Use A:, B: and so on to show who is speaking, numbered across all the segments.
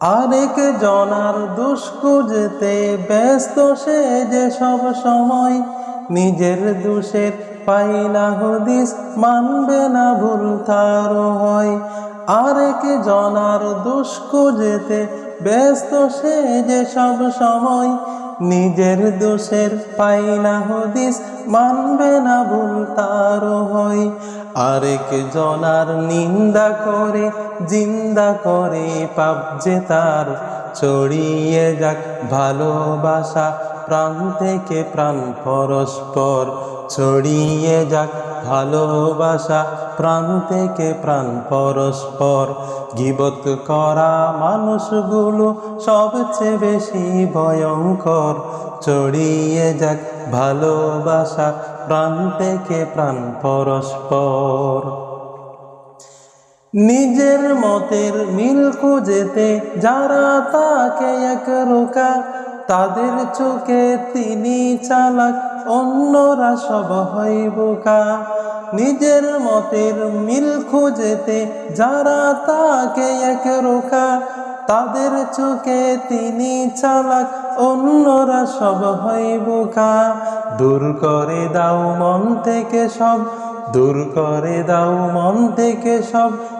A: আরেক জনার দুষ্কুজতে ব্যস্ত সে যে সব সময় নিজের দোষের পাই না হদিস মানবে না ভুল তার হয়। আরেক জনার দুষ্কুজতে ব্যস্ত সে যে সব সময় নিজের দোষের পাই না হদিস মানবে না ভুল তার হয়। আরেক জনার নিন্দা করে জিন্দা করে পাবজে তার। ছড়িয়ে যাক ভালোবাসা প্রাণ থেকে প্রাণ পরস্পর ছড়িয়ে যাক ভালোবাসা। প্রাণ থেকে প্রাণ পরস্পর গিবত করা মানুষগুলো সবচেয়ে বেশি ভয়ঙ্কর। ছড়িয়ে যাক ভালোবাসা, প্রাণ থেকে প্রাণ পরস্পর। নিজের মতের মিল খুঁজেতে যারা তাকে এক রোকা তাদের চোখে তিনি চালাক, অন্যরা সব হয় বোকা নিজের মতের মিল খুঁজেতে যারা তাকে এক রোকা, তাদের চোখে তিনি চালাক, অন্যরা সব হয় বোকা দূর করে দাও মন থেকে সব, দূর করে দাও মন থেকে সব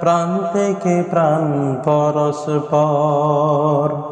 A: প্রাণ থেকে প্রাণ পরস্পর।